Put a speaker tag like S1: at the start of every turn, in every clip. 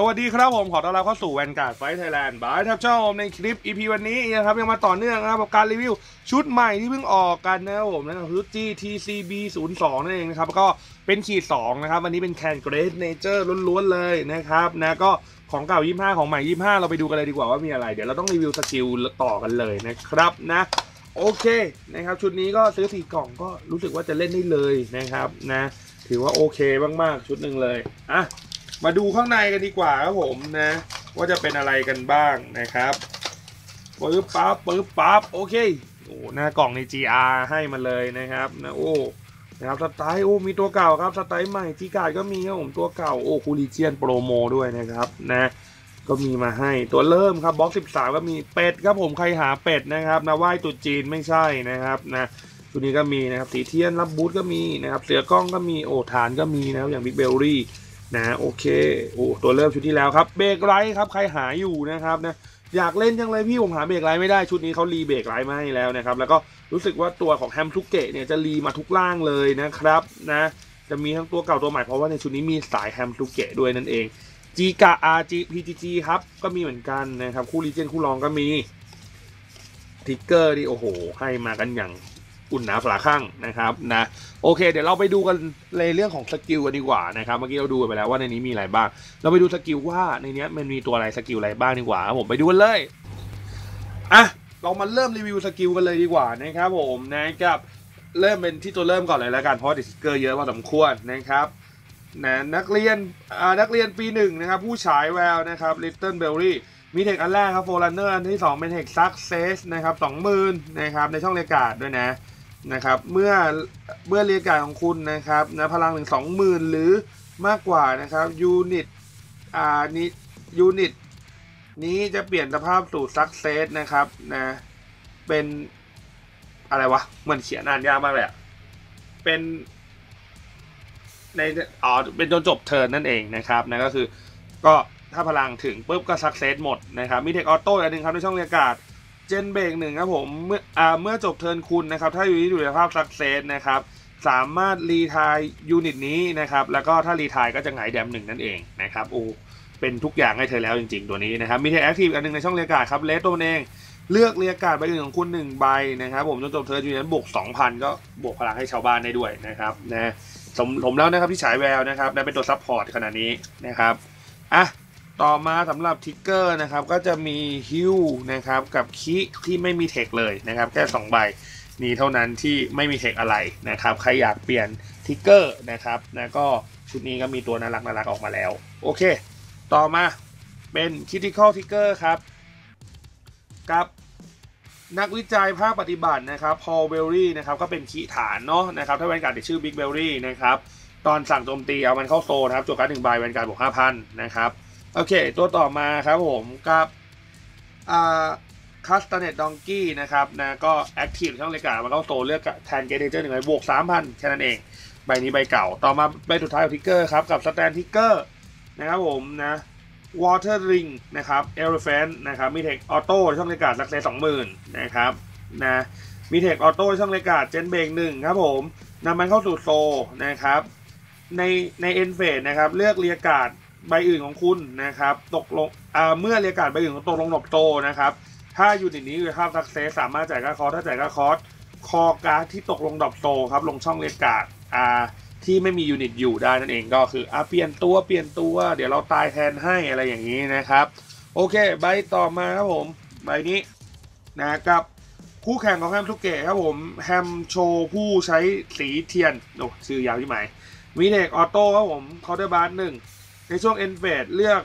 S1: สวัสดีครับผมขอต้อนรับเข้าสู่แวนการ์ดไฟไทยแลนด์บายทับช่องในคลิป EP วันนี้นะครับยังมาต่อเนื่องนะครับกับการรีวิวชุดใหม่ที่เพิ่งออกกันนะครับผมนะครับชุด GTCB 0 2นั่นเองนะครับก็เป็นขีด2นะครับวันนี้เป็นแคนเกรสเนเจอร์ล้วนๆเลยนะครับนะก็ของเก่า 25 ของใหม่ 25 เราไปดูกันเลยดีกว่าว่ามีอะไร เดี๋ยวเราต้องรีวิวสกิลต่อกันเลยนะครับนะโอเคนะครับชุดนี้ก็ซื้อสี่กล่องก็รู้สึกว่าจะเล่นได้เลยนะครับนะถือว่าโอเคมากๆชุดหนึ่งเลยอะ มาดูข้างในกันดีกว่าครับผมนะ ว่าจะเป็นอะไรกันบ้างนะครับปึ๊บปั๊บปึ๊บปั๊บโอเคโอ้หน้ากล่องใน GR ให้มาเลยนะครับนะโอ้นะครับสไตล์โอ้มีตัวเก่าครับสไตล์ใหม่จีการ์ดก็มีครับผมตัวเก่าโอ้คูลิเจียนโปรโมด้วยนะครับนะก็มีมาให้ตัวเริ่มครับบล็อก 13 ก็มีเป็ดครับผมใครหาเป็ดนะครับนะไหว้ตุจีนไม่ใช่นะครับนะตัวนี้ก็มีนะครับสีเทียนรับบูธก็มีนะครับเสือกล้องก็มีโอ้ฐานก็มีนะครับอย่างบิ๊กเบลลี่ นะโอเคโอ้ตัวเริ่มชุดที่แล้วครับเบรกไลท์ครับใครหาอยู่นะครับนะอยากเล่นจังเลยพี่ผมหาเบรกไลท์ไม่ได้ชุดนี้เขารีเบรกไลท์มาให้แล้วนะครับ แล้วก็รู้สึกว่าตัวของแฮมทุกเกะเนี่ยจะรีมาทุกล่างเลยนะครับนะจะมีทั้งตัวเก่าตัวใหม่เพราะว่าในชุดนี้มีสายแฮมทุกเกะด้วยนั่นเองจีกาอาจีพีจีจีครับก็มีเหมือนกันนะครับคู่รีเจนคู่รองก็มีทิกเกอร์ที่โอ้โห ให้มากันอย่าง อุ่นหนาฝาข้างนะครับนะโอเค เดี๋ยวเราไปดูกันในเรื่องของสกิลกันดีกว่านะครับเมื่อกี้เราดูไปแล้วว่าในนี้มีอะไรบ้าง เราไปดูสกิลว่าในนี้มันมีตัวอะไรสกิลอะไรบ้างดีกว่าผมไปดูกันเลยอะเรามาเริ่มรีวิวสกิลกันเลยดีกว่านะครับผมนะครับเริ่มเป็นที่ตัวเริ่มก่อนเลยแล้วกันเพราะดิสเกอร์เยอะพอสมควรนะครับนะนักเรียนอ่านักเรียนปีหนึ่งนะครับผู้ฉายแววนะครับ Little Berry มีเทคอันแรกครับโฟลันเนอร์อันที่ 2 เป็นเทคซักเซสนะครับสองหมื่นนะครับในช่องเรกาดด้วยนะ นะครับ เมื่อเมื่อเรียกการของคุณนะครับนะพลังถึงสองหมื่นหรือมากกว่านะครับยูนิตอ่านี้ยูนิตนี้จะเปลี่ยนสภาพสู่ซักเซสนะครับนะเป็นอะไรวะเหมือนเขียนอ่านยากมากเลยอะเป็นในอ๋อเป็นจนจบเทิร์นนั่นเองนะครับนะก็คือก็ถ้าพลังถึงปุ๊บก็ซักเซสหมดนะครับมีเทคออโต้อันหนึ่งครับในช่องเรียกการ์ด เจนเบรกหนึ่งครับผมเมื่ออ่าเมื่อจบเทิร์นคุณนะครับ ถ้าอยู่ที่อยู่ในภาพซักเซสนะครับสามารถรีทายยูนิตนี้นะครับ แล้วก็ถ้ารีทายก็จะหงายแดมหนึ่งนั่นเองนะครับโอ้เป็นทุกอย่างให้เธอแล้วจริงๆ ตัวนี้นะครับมีเทคแอคทีฟอันหนึงในช่องเรียการ์ดครับเลสตัวเอง เลือกเรียการ์ดใบอื่นของคุณหนึ่งใบนะครับ ผมจนจบเทิร์นอยู่นั้นบวก2,000 ก็บวกพลังให้ชาวบ้านได้ด้วยนะครับนะสมผมแล้วนะครับที่ฉายแววนะครับได้เป็นตัวซับพอร์ตขนาดนี้นะครับอะ ต่อมาสำหรับทิกเกอร์นะครับก็จะมีฮิวนะครับกับคิที่ไม่มีเทคเลยนะครับแค่2ใบนี้เท่านั้นที่ไม่มีเทคอะไรนะครับใครอยากเปลี่ยนทิกเกอร์นะครับนะก็ชุดนี้ก็มีตัวน่ารักน่ารักออกมาแล้ว โอเค ต่อมาเป็นคิติคอลทิกเกอร์ครับกับนักวิจัยภาคปฏิบัตินะครับพอลเบลลี่นะครับก็เป็นขีฐานเนาะนะครับถ้าแวนการ์ดชื่อบิ๊กเบลลี่นะครับตอนสั่งโจมตีเอามันเข้าโซนครับจวการ์ดหนึ่งใบแวนการ์ดบวกห้าพันนะครับ โอเค ตัวต่อมาครับผมกับอ่าคัสตาเนตดองกี้นะครับนะก็แอคทีฟช่องเลกามันเข้าโซนเลือกแทนเกเทเจอร์หนึ่งใบบวกสามพันแค่นั้นเอง ใบนี้ใบเก่า ต่อมาใบสุดท้ายของทิกเกอร์ครับ กับสแตนทิกเกอร์นะครับผมนะ Water Ring นะครับ Elephant นะครับมีเทคออโต้ช่องเลกาสักเซสสองหมื่นนะครับนะมีเทคออโต้ช่องเลกาเจนเบงหนึ่งครับผมนำมันเข้าสู่โซนะครับในในเอ็นเฟสนะครับเลือกเรียกาด ใบอื่นของคุณนะครับ ตกลงเมื่อเรียกาดใบอื่นของตกลงหลบโตนะครับ ถ้ายูนิตนี้อยู่ในภาพสักเซสสามารถจ่ายค่าคอร์สถ้าจ่ายค่าคอร์สคอการ์ดที่ตกลงดอปโซครับ ลงช่องเรียกาดอ่าที่ไม่มียูนิตอยู่ได้นั่นเองก็คืออะเปลี่ยนตัวเปลี่ยนตัว เดี๋ยวเราตายแทนให้อะไรอย่างนี้นะครับ โอเค ใบต่อมาครับผม ใบนี้นะกับคู่แข่งของแฮมทุกเกะครับผมแฮมโชว์ผู้ใช้สีเทียนโอ้ชื่อยาวที่ไหมมีเทคออโต้ครับผมเคาร์เดอร์บาร์หนึ่ง ในช่วงเอ็นเฟดเลือก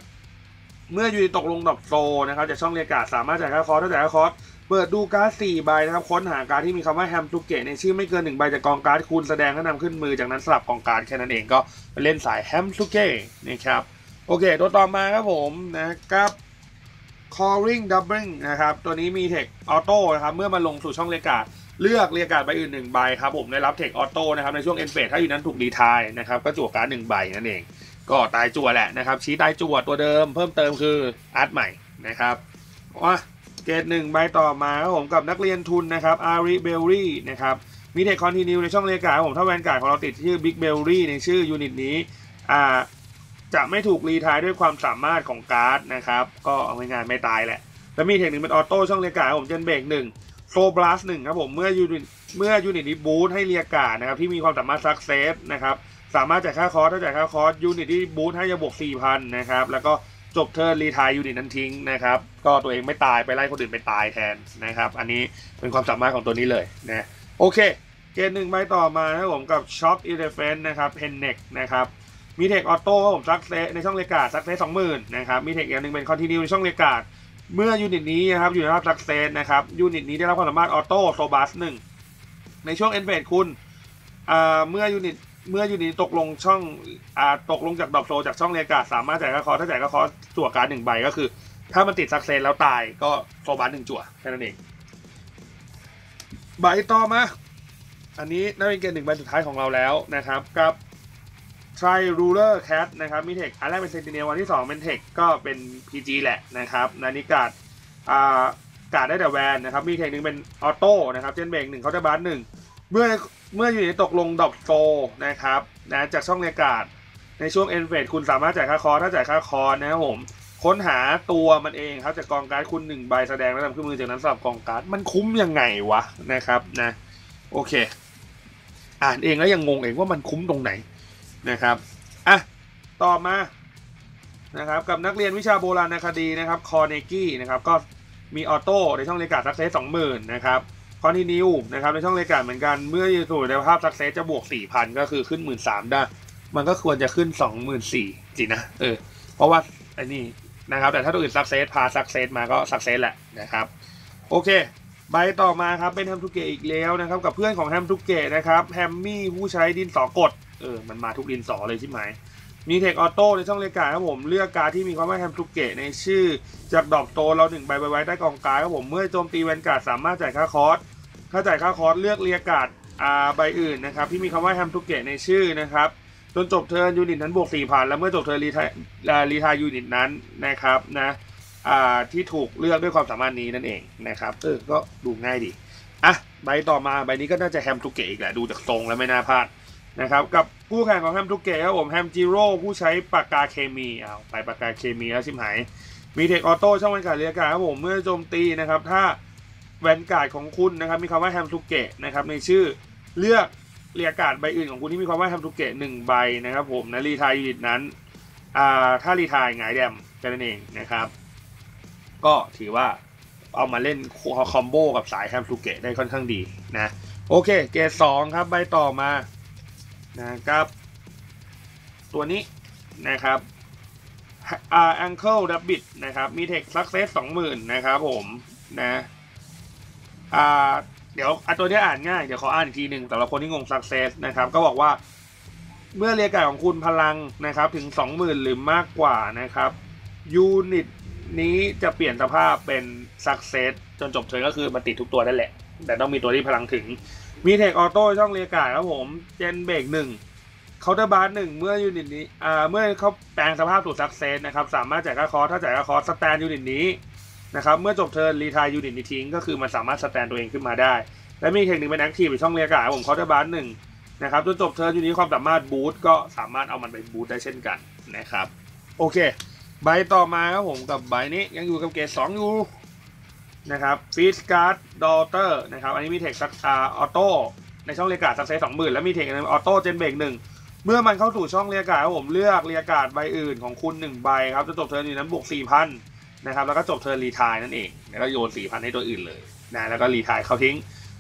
S1: เมื่อยูนิตตกลงดอกโซนะครับจากช่องเรียกาดสามารถจ่ายค่าคอร์สถ้าจ่ายค่าคอร์สเปิดดูการ์ดสี่ใบนะครับค้นหาการ์ดที่มีคำว่าแฮมทุเกตในชื่อไม่เกินหนึ่งใบจากกองการ์ดคูณแสดงแล้วนำขึ้นมือจากนั้นสลับกองการ์ดแค่นั้นเองก็เล่นสายแฮมทุเกตนะครับโอเค ตัวต่อมาครับผมนะครับ calling doubling นะครับตัวนี้มีเทคออโต้นะครับเมื่อมาลงสู่ช่องเรียกาดเลือกเรียกาดใบอื่นหนึ่งใบครับผมได้รับเทคออโต้นะครับในช่วงเอ็นเฟถ้าอยู่นั้นถูกดีทายนะครับก็จั่วการ์ดหนึ่งใบนั่นเอง ก็ตายจั่วแหละนะครับ ชี้ตายจั่วตัวเดิม เพิ่มเติมคืออาร์ตใหม่นะครับว่าเกรดหนึ่งใบต่อมาครับผมกับนักเรียนทุนนะครับอาริเบลลี่นะครับมีเทคคอนติเนียในช่องเรียกกาผมถ้าแวนการ์ดของเราติดชื่อบิ๊กเบลลี่ในชื่อยูนิตนี้อ่าจะไม่ถูกรีทายด้วยความสามารถของการ์ดนะครับ ก็เอาง่ายๆไม่ตายแหละ แล้วมีเทคหนิคเป็นออโต้ช่องเรียกกาผมเจนเบรกหนึ่งโซบลัสหนึ่งครับผมเมื่อยูนิตเมื่อยูนิตนี้บูทให้เรียกกาดนะครับที่มีความสามารถซักเซสนะครับ สามารถจ่ายค่าคอร์สถ้าจ่ายค่าคอร์สยูนิตที่บูทให้จะบวก4,000นะครับแล้วก็จบเทิร์นรีทายยูนิตนั้นทิ้งนะครับก็ตัวเองไม่ตายไปไล่คนอื่นไปตายแทนนะครับ อันนี้เป็นความสามารถของตัวนี้เลยนะโอเค เกมหนึ่งใบต่อมานะครับผมกับช็อคอีเลฟเฟนนะครับเพนเน็กนะครับมีเทคออโต้ผมซักเซในช่องเลกาดซักเซสองหมื่นนะครับมีเทคอีกหนึ่งเป็นคอนติเนียในช่องเลกาดเมื่อยูนิตนี้นะครับอยู่ในภาพซักเซสนะครับยูนิตนี้ได้รับความสามารถออโต้โซบัสหนึ่งในช่วงเอ็นเฟดคุณอ่าเมื่อยูนิต เมื่อยูนิตตกลงช่องอ่าตกลงจากดอปโซจากช่องเลกาสามารถจ่ายค่าคอถ้าจ่ายค่าคอจั่วการหนึ่งใบก็คือ ถ้ามันติดซักเซสแล้วตายก็โซบัสหนึ่งจั่วแค่นั้นเองใบต่อมา อันนี้น่าเป็นเกมหนึ่งใบสุดท้ายของเราแล้วนะครับกับ Tri Ruler Cat นะครับมีเทคอันแรกเป็นเซนติเนลวันที่ 2 เป็นเทคก็เป็น PG แหละนะครับนานิกาดอ่าการดได้แต่แวนนะครับมีเทคหนึ่งเป็นออโต้นะครับเจนเบรกหนึ่งเขาจะบาร์หนึ่ง เมื่อเมื่ออยู่ในตกลงดอปโซนะครับนะจากช่องเรียกาดในช่วงเอ็นเฟดคุณสามารถจ่ายค่าคอร์ถ้าจ่ายค่าคอนะครับผมค้นหาตัวมันเองครับจากกองการ์ดคุณหนึ่งใบแสดงแล้วนำขึ้นมือจากนั้นสลับกองการ์ดมันคุ้มยังไงวะนะครับนะโอเค อ่านเองแล้วยังงงเองว่ามันคุ้มตรงไหนนะครับอะต่อมานะครับกับนักเรียนวิชาโบราณคดีนะครับคอเนกี้นะครับก็มีออโต้ในช่องเลกาซักเซสสองหมื่นนะครับ คอนตินิวนะครับในช่องเลการเหมือนกันเมื่ออยู่สู่ในภาพซักเซสจะบวกสี่พันก็คือขึ้นหมื่นสามได้ มันก็ควรจะขึ้นสองหมื่นสี่สินะเออเพราะว่าไอ้นี่นะครับแต่ถ้าตัวอื่นซักเซสพาซักเซสมาก็ซักเซสแหละนะครับโอเคใบต่อมาครับเป็นแฮมทุเกะอีกแล้วนะครับกับเพื่อนของแฮมทุเกะนะครับแฮมมี่ผู้ใช้ดินสอกดเออมันมาทุกดินสอเลยใช่ไหมมีเทคออโต้ในช่องเลกาครับผมเลือกการที่มีความว่าแฮมทุเกะในชื่อจากดอกโตเราหนึ่งใบไว้ไว้ใต้กองการดครับผมเมื่อโจมตีแวนการ์ดสามารถจ่ายค่าคอร์ส ถ้าจ่ายค่าคอร์สเลือกเรียกาดอ่าใบอื่นนะครับที่มีคำว่าแฮมทุเกะในชื่อนะครับจนจบเทิร์นยูนิตนั้นบวกสี่พันแล้วเมื่อจบเทิร์นรีทายรีทายยูนิตนั้นนะครับนะอ่าที่ถูกเลือกด้วยความสามารถนี้นั่นเองนะครับเออก็ดูง่ายดีอะใบต่อมาใบนี้ก็น่าจะแฮมทุเกะอีกแหละดูจากทรงแล้วไม่น่าพลาดนะครับกับคู่แข่งของแฮมทุเกะครับผมแฮมจิโร่ผู้ใช้ปากกาเคมีเอาไปปากกาเคมีแล้วชิมหายมีเทคออโต้ช่องแวนการเรียกการครับผมเมื่อโจมตีนะครับถ้า แวนการ์ดของคุณนะครับมีคำว่าแฮมทุเกะนะครับในชื่อเลือกเรียกการ์ดใบอื่นของคุณที่มีคำว่าแฮมทุเกะหนึ่งใบนะครับผมนะรีทายยูนิตนั้นอ่าถ้ารีทายหงายแดมแค่นั้นเองนะครับ ก็ถือว่าเอามาเล่นคอมโบกับสายแฮมทูเกตได้ค่อนข้างดีนะโอเค เกรดสองครับใบต่อมานะครับ ตัวนี้นะครับอ่า ankle rabbit นะครับ มีเทค success สองหมื่นนะครับผมนะ อ่าเดี๋ยวอตัวนี้อ่านง่ายเดี๋ยวขออ่านอีกทีหนึ่งสำหรับคนที่งง success นะครับ ก็บอกว่าเมื่อเรียกการของคุณพลังนะครับ ถึง 20,000 หรือมากกว่านะครับยูนิตนี้จะเปลี่ยนสภาพเป็น success จนจบเทิร์นก็คือมันติดทุกตัวนั่นแหละ แต่ต้องมีตัวที่พลังถึง มีเทคออโต้ช่องเรียกการครับผมเจนเบรกหนึ่งเคาน์เตอร์บาร์หนึ่งเมื่อยูนิตนี้อ่าเมื่อเขาแปลงสภาพสู่ success นะครับสามารถจ่ายค่าคอร์สถ้าจ่ายค่าคอร์สแตนยูนิตนี้ นะครับเมื่อจบเทิร์นรีทายยูนิตนี้ทิ้งก็คือมันสามารถสแตนตัวเองขึ้นมาได้ และมีเทคนิคเป็นแอคทีฟในช่องเรียกาผมเคาน์เตอร์บาร์หนึ่งนะครับจนจบเทิร์นยูนิตความสามารถบูตก็สามารถเอามันไปบูตได้เช่นกันนะครับโอเค ใบต่อมาครับผมกับใบนี้ยังอยู่กับเกรดสองอยู่นะครับฟีสการ์ดดอเตอร์นะครับอันนี้มีเทคซักอาออโต้ในช่องเรียการ์ดซักเซสสองหมื่นแล้วมีเทคออโต้เจนเบรกหนึ่งเมื่อมันเข้าสู่ช่องเรียกาครับผมเลือกเรียกาใบอื่นของคุณหนึ่งใบครับจะจบเทิร์นนี้นั้นบวกสี่พั นะครับแล้วก็จบเทิร์นรีทายนั่นเองแล้วก็โยนสี่พันให้ตัวอื่นเลยนะแล้วก็รีทายเขาทิ้ง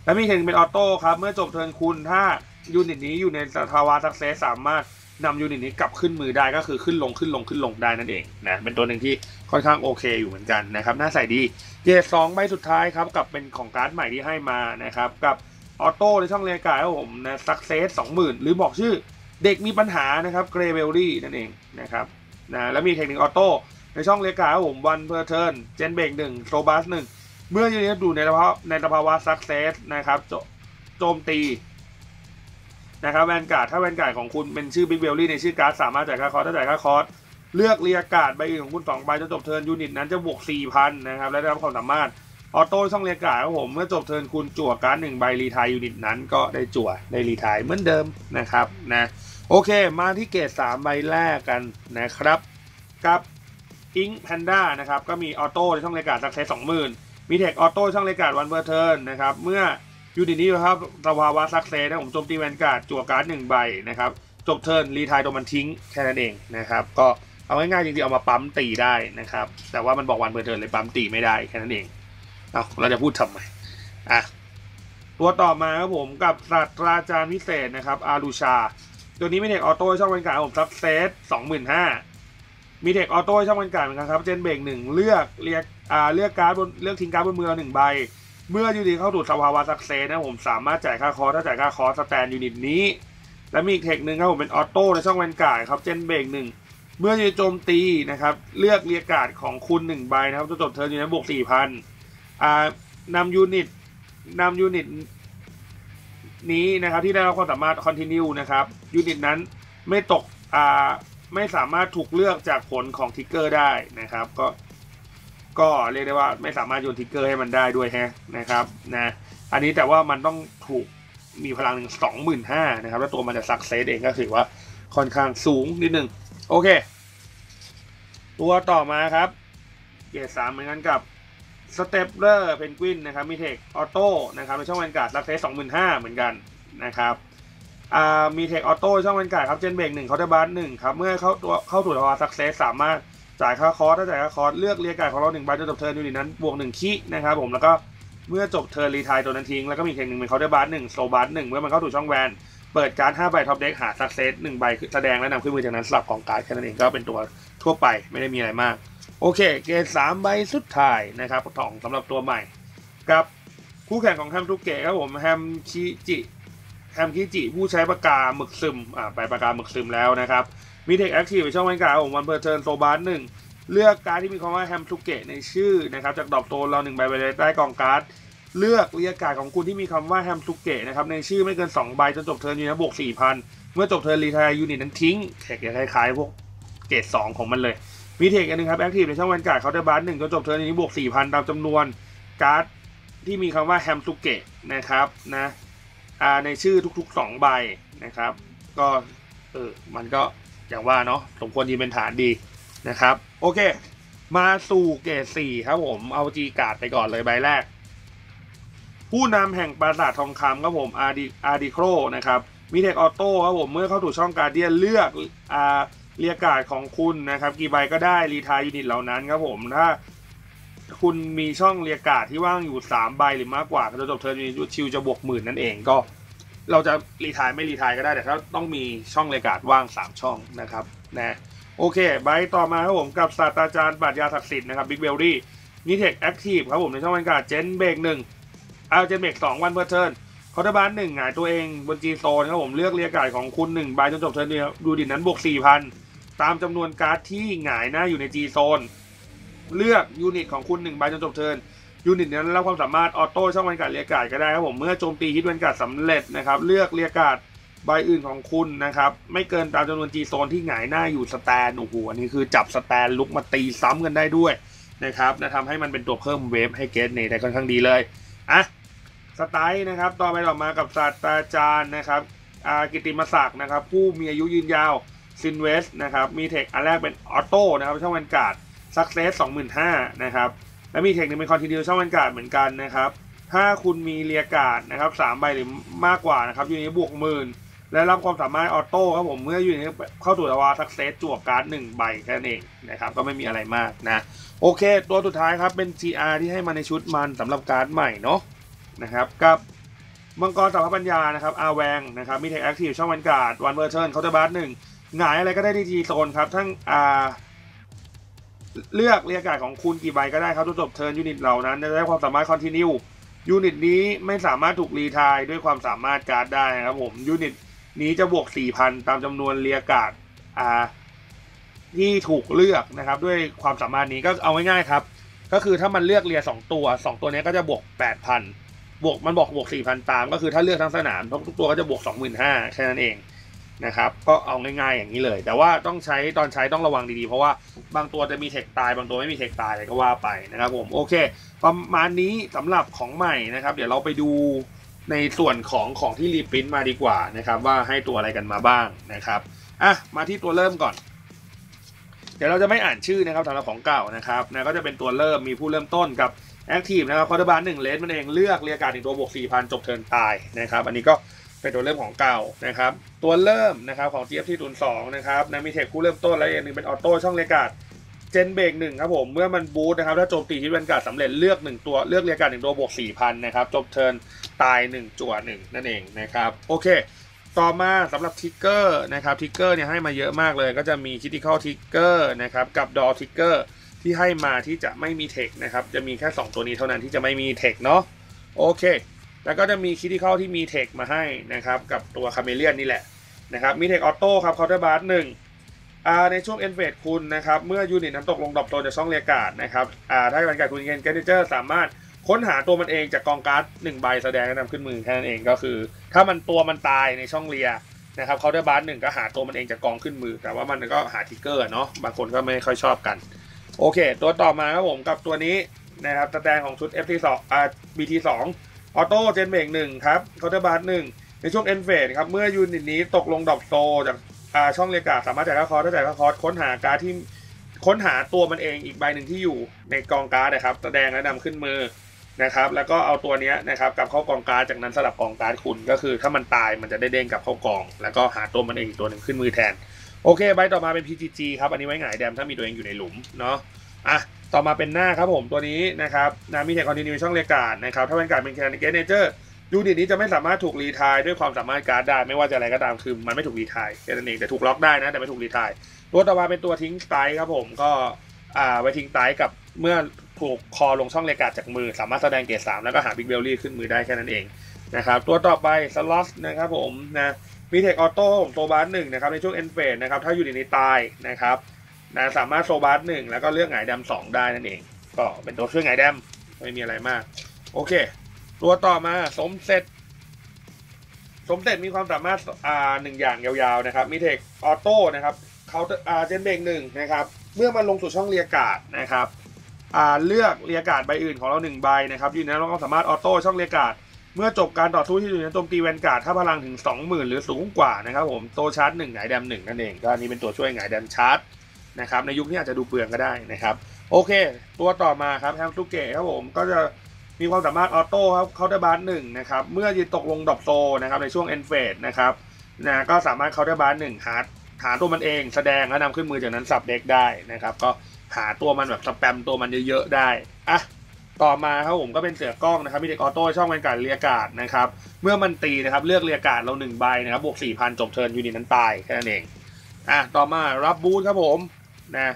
S1: แล้วมีเทคเป็นออโต้ครับเมื่อจบเทิร์นคุณถ้ายูนิตนี้อยู่ในสภาวะซักเซสสามารถนำยูนิตนี้กลับขึ้นมือได้ก็คือขึ้นลงขึ้นลงขึ้นลงได้นั่นเองนะเป็นตัวหนึ่งที่ค่อนข้างโอเคอยู่เหมือนกันนะครับน่าใส่ดีเกรดสองใบสุดท้ายครับกับเป็นของการ์ดใหม่ที่ให้มานะครับกับออโต้ในช่องเรียกาครับผมนะซักเซสสองหมื่นหรือบอกชื่อเด็กมีปัญหานะครับเกรเบลลี่นั่นเองนะครับนะแล้วมีเทคนิคออโต้ ในช่องเรียกกาผมวันเพอร์เทิร์นเจนเบกหนึ่งโซบัสหนึ่งเมื่อยูนิตดูในสภาวะในสภาวะซักเซสนะครับโจมตีนะครับแวนการ์ดถ้าแวนการ์ดของคุณเป็นชื่อบิ๊กเบลลี่ในชื่อการ์ดสามารถจ่ายค่าคอร์สถ้าจ่ายค่าคอร์สเลือกเรียกาดใบอื่นของคุณสองใบจะจบเทิร์นยูนิตนั้นจะบวก4,000นนะครับและได้รับความสามารถออโต้ช่องเรียกกาดครับผมเมื่อจบเทิร์นคุณจั่วการ์ดหนึ่งใบรีทายยูนิตนั้นก็ได้จั่วได้รีทายเหมือนเดิมนะครับนะโอเคมาที่เกรด3ใบแรกกันนะครับกับ อิงแพนด้านะครับก็มีออโต้ในช่องรายการสักเซสสองหมื่นมีเทคออโต้ช่องรายกาวันเบอร์เทิร์นนะครับเมื่อยูนิตนี้ครับสภาวะซักเซสนะผมโจมตีแวนการ์ดจั่วการ์ดหนึ่งใบนะครับจบเทิร์นรีทายตัวมันทิ้งแค่นั้นเองนะครับก็เอาง่ายๆจริงๆเอามาปั๊มตีได้นะครับแต่ว่ามันบอกวันเบอร์เทิร์นเลยปั๊มตีไม่ได้แค่นั้นเองเอาเราจะพูดทำไมอะตัวต่อมาครับผมกับศาสตราจารย์พิเศษนะครับอารูชา ตัวนี้มีเทคออโต้ช่องบรรยากาศผมซับเซตสองหมื่นห้า มีเทคออโต้ช่องบรรยากาศเหมือนกันครับ เจนเบรกหนึ่งเลือกเรียกอ่าเลือกการ์ดบนเลือกทิ้งการ์ดบนมือเราหนึ่งใบ เมื่อยูนิตเข้าสู่สภาวะซักเซสนะผมสามารถจ่ายค่าคอร์ถ้าจ่ายค่าคอร์สแตนยูนิตนี้ และมีอีกเทคหนึ่งครับผมเป็นออโต้ในช่องบรรยากาศครับเจนเบรกหนึ่งเมื่อจะโจมตีนะครับเลือกเรียกการ์ดของคุณหนึ่งใบนะครับจะจบเทิร์นยูนิตบวกสี่พันอ่านำยูนิตนำยูนิตนี้นะครับที่ได้รับความสามารถ continue นะครับยูนิตนั้นไม่ตกอ่า ไม่สามารถถูกเลือกจากผลของทิกเกอร์ได้นะครับก็ก็เรียกได้ว่าไม่สามารถโยนทิกเกอร์ให้มันได้ด้วยแฮะนะครับนะอันนี้แต่ว่ามันต้องถูกมีพลังหนึ่งสองหมื่นห้านะครับแล้วตัวมันจะซักเซสเองก็ถือว่าค่อนข้างสูงนิดนึงโอเค ตัวต่อมาครับเกรดสามเหมือนกันกับสเตปเลอร์เพนกวินนะครับมีเทคออโต้นะครับในช่องแวนการ์ดรับเทสสองหมื่นห้าเหมือนกันนะครับ อ่ามีเทคออโต้ช่องแวนการ์ดครับเจนเบรกหนึ่งเขาได้บาร์หนึ่งครับเมื่อเข้าตัวเข้าสู่ภาวะสักเซสสามารถจ่ายค่าคอร์สถ้าจ่ายค่าคอร์สเลือกเรียกการของเราหนึ่งใบจนจบเทิร์นยูนิตนั้นบวกหนึ่งคีนะครับผมแล้วก็เมื่อจบเทิร์นรีทายตัวนั้นทิ้งแล้วก็มีเทคหนึ่งเป็นเขาได้บาร์หนึ่งโซบาร์หนึ่งเมื่อมันเข้าสู่ช่องแวนเปิดการ์ดห้าใบท็อปเด็กหาสักเซสหนึ่งใบแสดงและนำขึ้นมือจากนั้นสลับของการ์ดแค่นั้นเองก็เป็นตัวทั่วไปไม่ได้มีอะไรมาก โอเค เกรดสามใบสุดท้ายนะครับของสำหรับตัวใหม่ กับคู่แข่งของแฮมทุกเกะครับผมแฮมคิจิ แฮมคิจิผู้ใช้ปากกาหมึกซึมอ่าไปปากกาหมึกซึมแล้วนะครับมีเทคแอคทีฟในช่องบรรยากาของวันเพอร์เทิร์นโซบาร์หนึ่งเลือกการที่มีคำว่าแฮมทุกเกะในชื่อนะครับจากดอกโตนเราหนึ่งใบไปเลยใต้กองการ์ดเลือกเรียกการของคุณที่มีคำว่าแฮมทุกเกะนะครับในชื่อไม่เกิน2ใบจนจบเทิร์นยูนิตบวก4,000 เมื่อจบเทิร์นรีทายยูนิตนั้นทิ้งเทคคล้ายๆพวกเกรด2ของมันเลยมีเทคอันหนึงครับแอคทีฟในช่องวันการ์ดเขาได้บาร์หนึ่งจนจบเทิร์นนี้บวก4,000ตามจำนวนการ์ดที่มีคำว่าแฮมสุเกะนะครับนะ ในชื่อทุกๆ2ใบนะครับ ก็เออมันก็อย่างว่าเนาะสมควรที่เป็นฐานดีนะครับ โอเค มาสู่เกรด4ครับผมเอาจีการ์ดไปก่อนเลยใบแรก ผู้นำแห่งปราสาททองคำครับผมอาร์ดิอาร์ดิโครนะครับมีเทคออโต้ครับผมเมื่อเข้าถูกช่องการเดียนเลือกอาเรียการ์ดของคุณนะครับ กี่ใบก็ได้รีทายยูนิตเหล่านั้นครับผมถ้า คุณมีช่องเรียการ์ดที่ว่างอยู่ 3 ใบหรือมากกว่าจะจบเทิร์นยูนิตชิวจะบวกหมื่นนั่นเองก็ เราจะรีทายไม่รีทายก็ได้แต่ถ้าต้องมีช่องเรียการ์ดว่าง 3 ช่องนะครับนะโอเคใบต่อมาครับผมกับศาสตราจารย์ปรัชญาศักดิ์สิทธิ์นะครับบิ๊กเบลลี่มีเทคแอคทีฟครับผมในช่องบรรยากาศเจนเบรกหนึ่งเอาเจนเบรกสองวันเพื่อเทิร์นคอร์ดบานหนึ่งหงายตัวเองบนจีโซนครับผมเลือกเรียการ์ดของคุณหนึ่งใบจนจบเทิร์นดูดินนั้นบวกสี่พันตามจำนวนการ์ดที่หงายหน้าอยู่ในจีโซน เลือกยูนิตของคุณหนึ่งใบจนจบเทิร์นยูนิตนั้นรับความสามารถออโต้ช่องบรรยากาศเรียการ์ดก็ได้ครับผมเมื่อโจมตีฮิตบรรยากาศสำเร็จนะครับเลือกเรียการ์ดใบอื่นของคุณนะครับ ไม่เกินตามจำนวนจีโซนที่หงายหน้าอยู่สแตนโอ้โหอันนี้คือจับสแตนลุกมาตีซ้ำกันได้ด้วยนะครับและทำให้มันเป็นตัวเพิ่มเวฟให้เกตเนได้ค่อนข้างดีเลยอะสไตล์นะครับ ต่อไปต่อมากับศาสตราจารย์นะครับอากิติมศักดิ์นะครับ ผู้มีอายุยืนยาวซินเวสนะครับ มีเทคอันแรกเป็นออโต้นะครับช่องวันการ์ด ซักเซสสองหมื่นห้านะครับ และมีเทคหนึงเป็นคอนติเนียช่องวันการ์ดเหมือนกันนะครับ ถ้าคุณมีเรียการ์ดนะครับสามใบหรือมากกว่านะครับ อยู่ในบวกหมื่นและรับความสามารถออโต้ครับผมเมื่ออยู่ในเข้าสู่ภาวะซักเซสจั่วการ์ดหนึ่งใบแค่นั้นเองนะครับ ก็ไม่มีอะไรมากนะ โอเค ตัวสุดท้ายครับเป็น GR ที่ให้มาในชุดมันสำหรับการ์ดใหม่เนาะนะครับกับมังกรสัพพปัญญานะครับอาแวงนะครับมีเทคแอคทีฟช่องวันการ์ดวันเวอร์เทิร์นเคาน์เตอร์บาร์หนึ่งหงายอะไรก็ได้ที่จีโซนครับทั้งอ่า เลือกเรียกการ์ดของคุณกี่ใบก็ได้ครับจนจบเทิร์นยูนิตเหล่านั้นจะได้ความสามารถคอนติเนียยูนิตนี้ไม่สามารถถูกรีทายด้วยความสามารถการ์ดได้นะครับผมยูนิตนี้จะบวก 4,000 ตามจำนวนเรียกการ์ดอ่าที่ถูกเลือกนะครับ ด้วยความสามารถนี้ก็เอาง่ายๆครับ ก็คือถ้ามันเลือกเรียสองตัวสองตัวนี้ก็จะบวกแปดพันบวกมันบอกบวกสี่พันตาม ก็คือถ้าเลือกทั้งสนามทุกตัวก็จะบวกสองหมื่นห้าแค่นั้นเอง นะครับก็เอาง่ายๆอย่างนี้เลย แต่ว่าต้องใช้ตอนใช้ต้องระวังดีๆ เพราะว่าบางตัวจะมีเทคตาย บางตัวไม่มีเทคตายอะไรก็ว่าไปนะครับผมโอเค ประมาณนี้สำหรับของใหม่นะครับ เดี๋ยวเราไปดูในส่วนของของที่รีพรินต์มาดีกว่านะครับ ว่าให้ตัวอะไรกันมาบ้างนะครับอะมาที่ตัวเริ่มก่อน เดี๋ยวเราจะไม่อ่านชื่อนะครับสำหรับของเก่านะครับนะก็จะเป็นตัวเริ่มมีผู้เริ่มต้นกับแอคทีฟนะครับคอร์ดบาร์หนึ่งเลสมันเองเลือกเรียกการถึงตัวบวก4,000จบเทินตายนะครับ อันนี้ก็ เป็นตัวเริ่มของเก่านะครับ ตัวเริ่มนะครับของ GF ที่ศูนย์สองนะครับนะมีเทคผู้เริ่มต้นแล้วอย่างหนึ่งเป็นออโต้ช่องเรียการเจนเบรกหนึ่งครับผมเมื่อมันบูทนะครับถ้าโจมตีที่เป็นการสำเร็จเลือกหนึ่งตัวเลือกเรียการหนึ่งตัวบวก4,000นนะครับจบเทิร์นตาย1จั่วหนึ่งนั่นเองนะครับโอเค ต่อมาสำหรับทิกเกอร์นะครับทิกเกอร์เนี่ยให้มาเยอะมากเลย ก็จะมีคิติคอลทิกเกอร์นะครับกับดอทิกเกอร์ที่ให้มาที่จะไม่มีเทคนะครับจะมีแค่ 2 ตัวนี้เท่านั้นที่จะไม่มีเทคเนาะโอเค แล้วก็จะมีคิติคอลที่มีเทคมาให้นะครับ กับตัวคาเมเลียนนี่แหละนะครับมีเทคออโต้ครับเคาน์เตอร์บาร์หนึ่งอ่าในช่วงเอ็นเฟดคุณนะครับ เมื่อยูนิตนั้นตกลงดรอปโซนจากช่องเรียกาดนะครับอ่าถ้าบรรยากาศคุณเกนเกนเจอร์สามารถค้นหาตัวมันเองจากกองการ์ดหนึ่งใบแสดงและนำขึ้นมือแค่นั้นเองก็คือ ถ้ามันตัวมันตายในช่องเรียนะครับเคาน์เตอร์บาร์หนึ่งก็หาตัวมันเองจากกองขึ้นมือ แต่ว่ามันก็หาทิกเกอร์เนาะบางคนก็ไม่ค่อยชอบกัน โอเค ตัวต่อมาครับผมกับตัวนี้นะครับสแตนของชุด FT2 อ่า BT2 ออโต้เจนเบกหนึ่งครับเคาน์เตอร์บาร์หนึ่งในช่วงเอ็นเฟสครับ เมื่อยูนิตนี้ตกลงดอปโซจากาช่องเรียกการ์ดสามารถจ่ายค่าคอร์สถ้จ่ายค่าคอร์สค้นหาการที่ค้นหาตัวมันเองอีกใบหนึ่งที่อยู่ในกองการ์ดนะครับแสดงและนำขึ้นมือนะครับ แล้วก็เอาตัวนี้นะครับกลับเข้ากองการ์ดจากนั้นสลับกองการ์ดคุณก็คือ ถ้ามันตายมันจะได้เด้งกลับเข้ากอง แล้วก็หาตัวมันเองอีกตัวหนึ่งขึ้นมือแทนโอเคใบต่อมาเป็น PGG ครับอันนี้ไว้หงายแดมถ้ามีตัวเองอยู่ในหลุมเนาะอะ ต่อมาเป็นหน้าครับผมตัวนี้นะครับนามีเทคคอนติเนียช่องเรียกการ์ดนะครับถ้าเป็นการเป็นแคนดิเกตเนเจอร์ยูนิตนี้จะไม่สามารถถูกรีทายด้วยความสามารถการ์ดได้ไม่ว่าจะอะไรก็ตามคือมันไม่ถูกรีทายแค่นั้นเองแต่ถูกล็อกได้นะแต่ไม่ถูกรีทายตัวต่อมาเป็นตัวทิ้งสไตล์ครับผมก็อ่าไว้ทิ้งสไตล์กับเมื่อถูกคอลงช่องเรียกการ์ดจากมือ สามารถแสดงเกรดสามแล้วก็หาบิ๊กเบลลี่ขึ้นมือได้แค่นั้นเองนะครับตัวต่อไปสล็อตนะครับผมนะมีเทคออโต้ของโซบาร์หนึ่งนะครับในช่วงเอ็นเฟสนะครับถ้าอยู่ในนี้ตายนะครับ นะสามารถโซบาร์หนึ่งแล้วก็เลือกหงายดมสองได้นั่นเอง ก็เป็นตัวช่วยหงายดมไม่มีอะไรมาก โอเค ตัวต่อมาสมเสร็จ สมเสร็จมีความสามารถอ่าหนึ่งอย่างยาวๆนะครับมีเทคออโต้นะครับเขาอ่าเจนเบรกหนึ่งนะครับเมื่อมันลงสู่ช่องเรียการ์ดนะครับอ่าเลือกเรียการ์ดใบอื่นของเราหนึ่งใบนะครับอยืนยันว่าเราสามารถออโต้ช่องเรียการ์ดเมื่อจบการต่อสู้ที่อยู่ในโจมตีแวนการ์ดถ้าพลังถึง 20,000 หรือสูงกว่านะครับผม โตชาร์จหนึ่งหงายแดมหนึ่งนั่นเองก็อันนี้เป็นตัวช่วยหงายแดมชาร์จ นะครับในยุคนี้อาจจะดูเปลืองก็ได้นะครับโอเค ตัวต่อมาครับแฮมสุเกะครับผมก็จะมีความสามารถออโต้ครับเคาน์เตอร์บาร์หนึ่งนะครับเมื่อยืนตกลงดรอปโซนะครับในช่วงเอ็นเฟสนะครับนะก็สามารถเคาน์เตอร์บาร์หนึ่งหาหาตัวมันเองแสดงและนำขึ้นมือจากนั้นสับเด็กได้นะครับก็หาตัวมันแบบสแปมตัวมันเยอะๆได้อะต่อมาครับผมก็เป็นเสือกล้องนะครับมีเด็กออโต้ช่องเป็นการเรียกการ์ดนะครับเมื่อมันตีนะครับเลือกเรียกการเราหนึ่งใบนะครับบวกสี่พันจบเทิร์นยูนิตนั้นตายแค่นั้นเองอะต่อมารับบูทครับผม นะ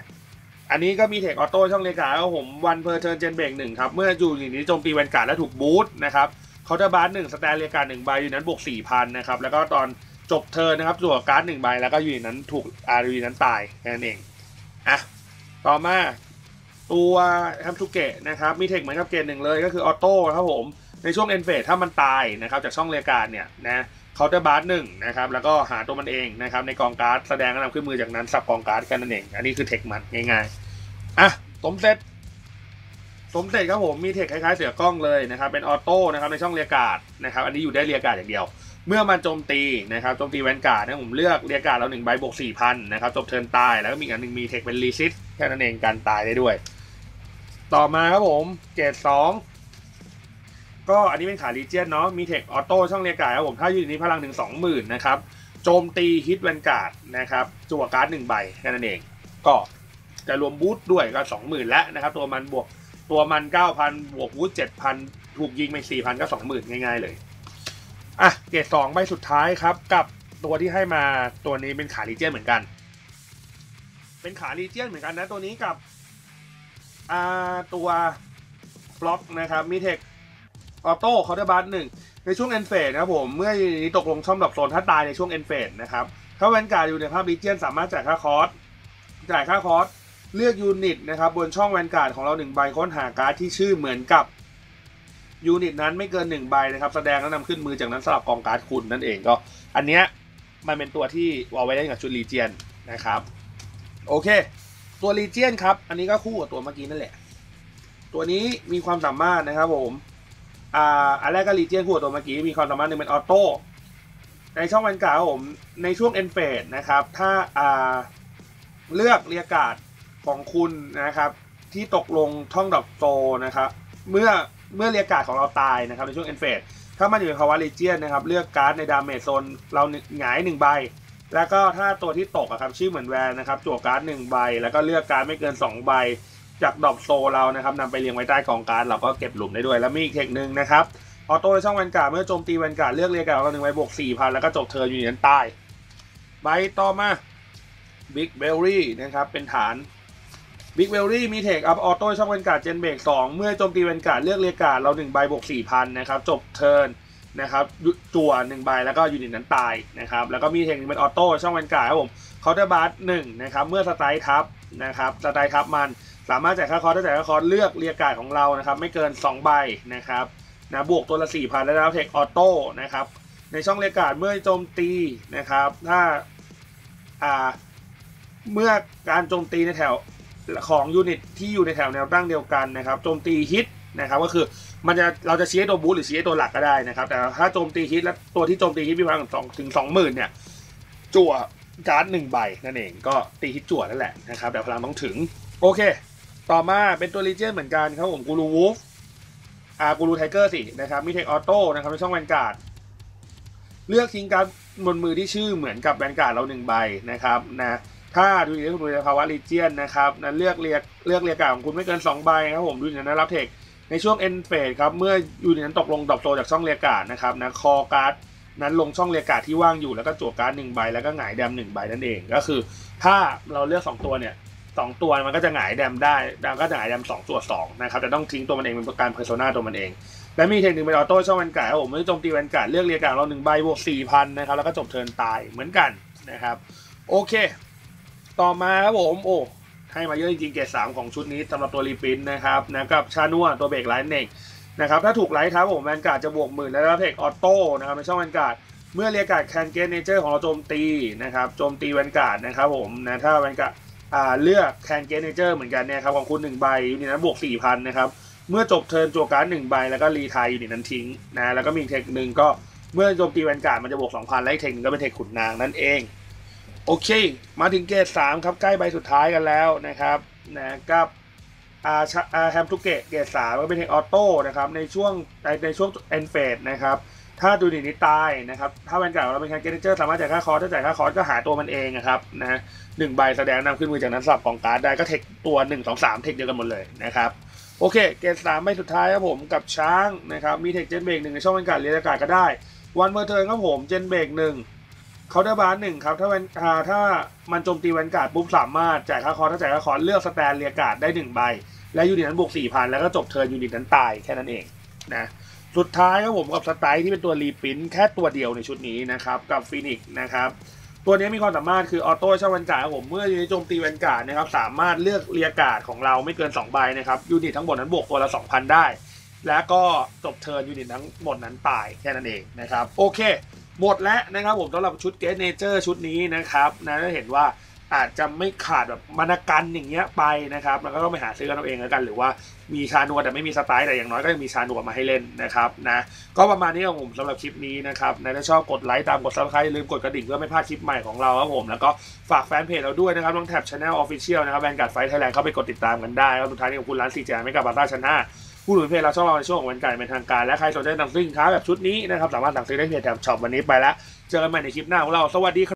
S1: อันนี้ก็มีเทคออโต้ช่องเลขาครับผมวันเพอร์เทิร์นเจนเบรกหนึ่งครับ เมื่ออยู่อย่างนี้โจมตีแวนการ์ดและถูกบูทนะครับเคาน์เตอร์บาร์หนึ่งสแตนเรียการ์ดหนึ่งใบอยู่นั้นบวกสี่พันนะครับแล้วก็ตอนจบเทิร์นนะครับจั่วการ์ดหนึ่งใบแล้วก็อยู่นั้นถูกอาร์ยูนั้นตายแค่นั้นเองอะต่อมาตัวแฮมทูเกะนะครับมีเทคเหมือนกับเกณฑ์หนึ่งเลยก็คือออโต้ครับผมในช่วงเอ็นเฟสถ้ามันตายนะครับจากช่องเรียการ์ดเนี่ยนะ เคาน์เตอร์บาร์หนึ่งนะครับแล้วก็หาตัวมันเองนะครับในกองการ์ดแสดงและนำขึ้นมือจากนั้นสับกองการ์ดแค่นั้นเอง อันนี้คือเทคมันง่ายๆอะสมเสร็จสมเสร็จครับผมมีเทคคล้ายๆเสือกล้องเลยนะครับเป็นออโต้นะครับในช่องเรียการ์ดนะครับอันนี้อยู่ได้เรียการ์ดอย่างเดียว เมื่อมันโจมตีนะครับโจมตีแวนการ์ดนะผมเลือกเรียการ์ดเราหนึ่งใบบวกสี่พันนะครับจบเทิร์นตายแล้วก็มีอันหนึ่งมีเทคเป็นรีซิตแค่นั้นเองการตายได้ด้วย ต่อมาครับผมเกรดสอง ก็อันนี้เป็นขาลีเจียนเนาะมีเทคออโต้ช่องเรียการ์ดครับผมถ้าอยู่ในนี้พลังถึงสองหมื่นนะครับโจมตีฮิตแวนการ์ดนะครับจั่วการ์ดหนึ่งใบแค่นั้นเอง ก็จะรวมบูทด้วยก็สองหมื่นแล้วนะครับ ตัวมันบวกตัวมันเก้าพันบวกบูทเจ็ดพันถูกยิงไปสี่พันก็สองหมื่นง่าย ๆ เลยอะเกรดสองใบสุดท้ายครับ กับตัวที่ให้มาตัวนี้เป็นขาลีเจียนเหมือนกัน เป็นขาลีเจียนเหมือนกันนะตัวนี้กับอ่าตัวบล็อกนะครับมีเทค ออโต้เคาน์เตอร์บัสหนึ่งในช่วงเอ็นเฟสนะครับผมเมื่อนี้ตกลงช่องดับโซนถ้าตายในช่วงเอ็นเฟสนะครับถ้าแวนการ์ดอยู่ในภาพลีเจียนสามารถจ่ายค่าคอร์สจ่ายค่าคอร์สเลือกยูนิตนะครับบนช่องแวนการ์ดของเราหนึ่งใบค้นหาการ์ดที่ชื่อเหมือนกับยูนิตนั้นไม่เกินหนึ่งใบนะครับแสดงแล้วนำขึ้นมือจากนั้นสลับกองการ์ดคุณนั่นเองก็ อันเนี้ยมันเป็นตัวที่วางไว้ได้กับชุดลีเจียนนะครับโอเค ตัวลีเจียนครับ อันนี้ก็คู่กับตัวเมื่อกี้นั่นแหละ ตัวนี้มีความสามารถนะครับผม อ่าอันแรกก็รีเจียนคู่ตัวเมื่อกี้มีความสามารถหนึ่งเป็นออโต้ในช่องวันกาผมในช่วงเอ็นเฟสนะครับ ถ้าอ่าเลือกเรียกการ์ดของคุณนะครับ ที่ตกลงท่องดอกโซนะครับ เมื่อเมื่อเรียกการ์ดของเราตายนะครับ ในช่วงเอ็นเฟสถ้ามันอยู่ในภาวะรีเจียนนะครับ เลือกการ์ดในดาเมจโซนเราหงายหนึ่งใบ แล้วก็ถ้าตัวที่ตกอะครับชื่อเหมือนแวนนะครับจั่วการ์ดหนึ่งใบ แล้วก็เลือกการ์ดไม่เกิน 2 ใบ จากดอกโซเรานะครับนำไปเรียงไว้ใต้กองการเราก็เก็บหลุมได้ด้วย แล้วมีอีกเทคหนึ่งนะครับออโต้ในช่องแวนการ์ดเมื่อโจมตีแวนการ์ดเลือกเรียกการ์ดเราหนึ่งใบบวกสี่พันแล้วก็จบเทิร์นอยู่ในนั้นใต้ใบต่อมาบิ๊กเบลลี่นะครับเป็นฐานบิ๊กเบลลี่มีเทคอัพออโต้ช่องแวนการ์ดเจนเบรกสองเมื่อโจมตีแวนการ์ดเลือกเรียกการ์ดเราหนึ่งใบบวกสี่พันนะครับจบเทิร์นนะครับจั่วหนึ่งใบแล้วก็ยูนิตนั้นตายนะครับแล้วก็มีเทคนิคเป็นออโต้ช่องแวนการ์ดครับผมเคาน์เตอร์บาร์หนึ่งนะครับเมื่อสไตล์ทับนะครับสไตล์ทับมัน สามารถจ่ายค่าคอร์สได้จ่ายค่าคอร์สเลือกเรียกการ์ดของเรานะครับ ไม่เกิน 2 ใบนะครับนะบวกตัวละ4,000แล้วรับเทคออโต้นะครับ ในช่องเรียกการ์ดเมื่อโจมตีนะครับ ถ้าอ่าเมื่อการโจมตีในแถวของยูนิตที่อยู่ในแถวแนวตั้งเดียวกันนะครับโจมตีฮิตนะครับก็คือมันจะเราจะชี้ตัวบูธหรือชี้ตัวหลักก็ได้นะครับ แต่ถ้าโจมตีฮิตและตัวที่โจมตีฮิตมีพลังสองถึงสองหมื่นเนี่ยจั่วการ์ดหนึ่งใบนั่นเองก็ตีฮิตจั่วนั่นแหละนะครับแต่พลังต้องถึงโอเค ต่อมาเป็นตัวลีเจนเหมือนกันครับผมกูรูวูฟอ่ากูรูไทเกอร์สินะครับมีเทคออโต้นะครับในช่องแวนการ์ดเลือกทิ้งการ์ดบนมือที่ชื่อเหมือนกับแวนการ์ดเราหนึ่งใบนะครับนะถ้าดูดีคุณดูในภาวะลีเจียนนะครับนะเลือกเรียกเลือกเรียกการของคุณไม่เกิน 2 ใบครับผมดูอย่างนั้นรับเทคในช่วงเอ็นเฟสครับเมื่ออยู่ในนั้นตกลงดรอปโซจากช่องเรียกการ์ดนะครับนะคอการ์ดนั้นลงช่องเรียกการ์ดที่ว่างอยู่แล้วก็จั่วการ์ดหนึ่งใบแล้วก็หงายแดมหนึ่งใบนั่นเองก็คือ ถ้าเราเลือก 2 ตัวเนี่ย สองตัวมันก็จะหงายแดมได้แดมก็จะหงายแดมสองตัวสองนะครับแต่ต้องทิ้งตัวมันเองเป็นการเพอร์โซนาตัวมันเอง และมีเทคนิคเป็นออโต้ช่องแวนการ์ดผมไม่โจมตีแวนการ์ดเลือกเรียกการ์ดเราหนึ่งใบบวกสี่พันนะครับแล้วก็จบเทิร์นตายเหมือนกันนะครับโอเค ต่อมาครับผมโอ้ให้มาเยอะจริงๆเกรดสามของชุดนี้สำหรับตัวรีพินนะครับนะกับชานัวตัวเบรกไลท์เน็กนะครับถ้าถูกไลท์ครับผมแวนการ์ดจะบวกหมื่นแล้วรับเทคออโต้นะครับในช่องแวนการ์ดเมื่อเรียกการ์ดแคนเกนเนเจอร์ของเราโจมตีนะครับโจมตีแวนการ์ดนะครับผมนะถ้าแวนการ์ด เลือกแคนเกนเนเจอร์เหมือนกันเนี่ยครับของคุณหนึ่งใบยูนิตนั้นบวกสี่พันนะครับเมื่อจบเทิร์นจัวการ์ดหนึ่งใบแล้วก็รีไทายยูนิตนั้นทิ้งนะแล้วก็มีเทคหนึ่งก็เมื่อโจมตีแวนการ์ดมันจะบวกสองพันและอีกเทคหนึ่งก็เป็นเทคขุนนางนั่นเอง โอเค มาถึงเกรดสามครับใกล้ใบสุดท้ายกันแล้วนะครับนะกับอาอาแฮมทูเกตเกรดสามก็เป็นเทคออโต้นะครับในช่วงในช่วงเอ็นเฟสนะครับ ถ้าดูดีนี้ตายนะครับ ถ้าแวนการ์ดเราเป็นแคนเกนเจอร์สามารถจ่ายค่าคอร์สถ้าจ่ายค่าคอร์สก็หาตัวมันเองนะครับนะหนึ่งใบแสดงนำขึ้นมือจากนั้นสลับกองการ์ดได้ก็เทคตัวหนึ่งสองสามเทคเดียวกันหมดเลยนะครับโอเค เกรดสามใบสุดท้ายครับผมกับช้างนะครับ มีเทคเจนเบรกหนึ่งในช่องแวนการ์ดเรียนอากาศก็ได้ วันเมอร์เทิร์นครับผมเจนเบรกหนึ่งเคาน์เตอร์บาร์หนึ่งครับถ้าแวนอ่าถ้ามันโจมตีแวนการ์ดปุ๊บสามารถจ่ายค่าคอร์ถ้าจ่ายค่าคอร์เลือกสแตนเรียการ์ดได้หนึ่งใบและยูนิตนั้นบวกสี่พันแล้วก็จบเทิร์นยูนิตนั้นตายแค่นั้นเองนะ สุดท้ายครับผมกับสไตล์ที่เป็นตัวรีพินแค่ตัวเดียวในชุดนี้นะครับกับฟินิกนะครับตัวนี้มีความสามารถคือออโต้ช่องแวนการ์ดผมเมื่อยูนิตโจมตีแวนการ์ดนะครับสามารถเลือกเรียกาดของเราไม่เกิน2ใบนะครับยูนิตทั้งหมดนั้นบวกตัวละ2,000 ได้ แล้วก็จบเทิร์นยูนิตทั้งหมดนั้นตายแค่นั้นเองนะครับโอเค หมดแล้วนะครับผมสำหรับชุดเกสเนเจอร์ชุดนี้นะครับนะเห็นว่า อาจจะไม่ขาดแบบมรรกันอย่างเงี้ยไปนะครับแล้วก็ต้องไปหาซื้อกันเอาเองแล้วกัน หรือว่ามีชานัวแต่ไม่มีสไตล์แต่อย่างน้อยก็ยังมีชานัวมาให้เล่นนะครับนะก็ประมาณนี้ของผมสำหรับคลิปนี้นะครับนะถ้าชอบกดไลค์ตามกดซับสไครต์ลืมกดกระดิ่งเพื่อไม่พลาดคลิปใหม่ของเราครับผมแล้วก็ฝากแฟนเพจเราด้วยนะครับต้องแท็บช anel official นะครับแบนการ์ดไฟไทยแลนด์เข้าไปกดติดตามกันได้ครับสุดท้ายนี้ขอบคุณร้านซีเจไม่กับบาต้าชนะผู้ถือเพจเราช่องเราในช่วงของวันไก่เป็นทางการ และใครสนใจสั่งซื้อสินค้าแบบชุดนี้นะครับสามารถสั่งซื้อได้เพจแถบช็อปวันนี้ไปแล้วเจอกันใหม่ในคลิปหน้าของเราสวัสดีครับ